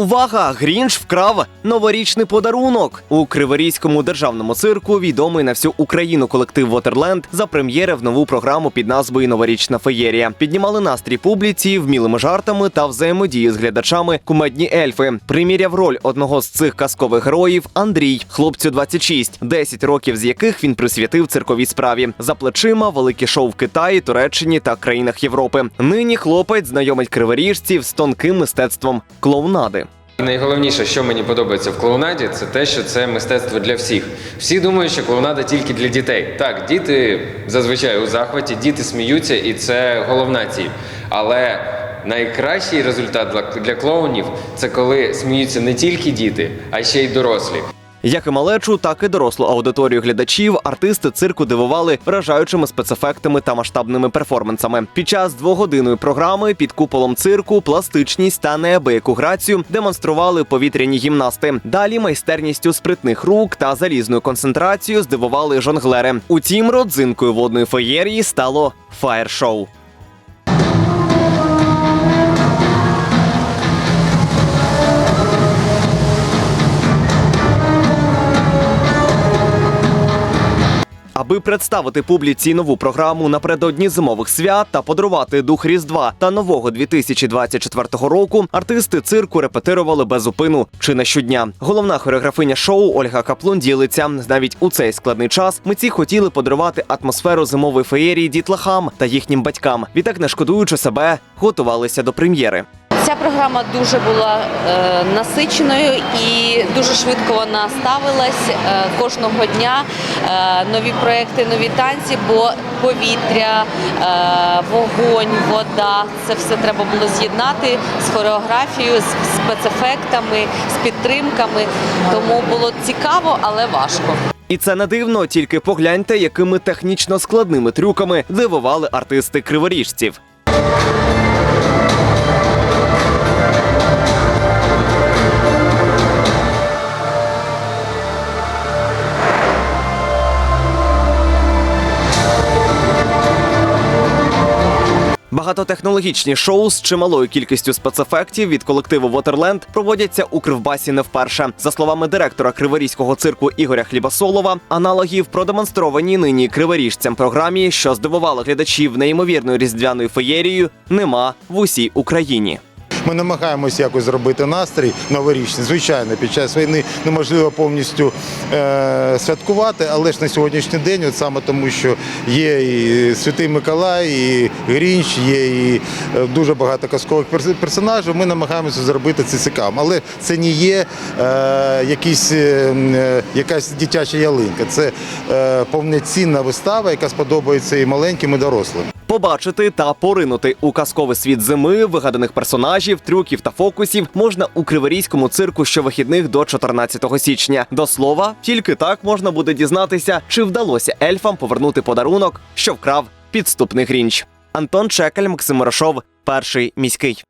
Увага! Грінч вкрав новорічний подарунок у Криворізькому державному цирку. Відомий на всю Україну колектив Вотерленд запрем'єрив нову програму під назвою Новорічна феєрія. Піднімали настрій публіці вмілими жартами та взаємодії з глядачами кумедні ельфи. Приміряв роль одного з цих казкових героїв Андрій, хлопцю 26, 10 років з яких він присвятив цирковій справі. За плечима великі шоу в Китаї, Туреччині та країнах Європи. Нині хлопець знайомить криворіжців з тонким мистецтвом клоунади. І найголовніше, що мені подобається в клоунаді, це те, що це мистецтво для всіх. Всі думають, що клоунада тільки для дітей. Так, діти зазвичай у захваті, діти сміються, і це головна ціль. Але найкращий результат для, клоунів це коли сміються не тільки діти, а ще й дорослі. Як і малечу, так і дорослу аудиторію глядачів артисти цирку дивували вражаючими спецефектами та масштабними перформансами. Під час двогодинної програми під куполом цирку пластичність та неабияку грацію демонстрували повітряні гімнасти. Далі майстерністю спритних рук та залізною концентрацією здивували жонглери. Утім, родзинкою водної феєрії стало фаєр-шоу. Аби представити публіці нову програму напередодні зимових свят та подарувати дух Різдва та нового 2024 року, артисти цирку репетирували без зупину чи не щодня. Головна хореографиня шоу Ольга Каплун ділиться. Навіть у цей складний час митці хотіли подарувати атмосферу зимової феєрії дітлахам та їхнім батькам. Відтак, не шкодуючи себе, готувалися до прем'єри. Програма дуже була е, насиченою і дуже швидко вона ставилась е, кожного дня. Е, нові проекти, нові танці, бо повітря, вогонь, вода це все треба було з'єднати з хореографією, з спецефектами, з підтримками. Тому було цікаво, але важко. І це не дивно, тільки погляньте, якими технічно складними трюками дивували артисти криворіжців. Багатотехнологічні шоу з чималою кількістю спецефектів від колективу Waterland проводяться у Кривбасі не вперше. За словами директора криворізького цирку Ігоря Хлібасолова, аналогів продемонстровані нині криворіжцям програмі, що здивувала глядачів неймовірною різдвяною феєрією, нема в усій Україні. Ми намагаємося якось зробити настрій новорічний. Звичайно, під час війни неможливо повністю е- святкувати, але ж на сьогоднішній день, от саме тому, що є і Святий Миколай, і Грінч, є і е, дуже багато казкових персонажів. Ми намагаємося зробити це цікавим. Але це не є е- якісь, е, е, якась дитяча ялинка. Це е- повноцінна вистава, яка сподобається і маленьким, і дорослим. Побачити та поринути у казковий світ зими, вигаданих персонажів, трюків та фокусів можна у криворізькому цирку щовихідних до 14 січня. До слова, тільки так можна буде дізнатися, чи вдалося ельфам повернути подарунок, що вкрав підступний грінч. Антон Чекаль, Максим Морошов, перший міський.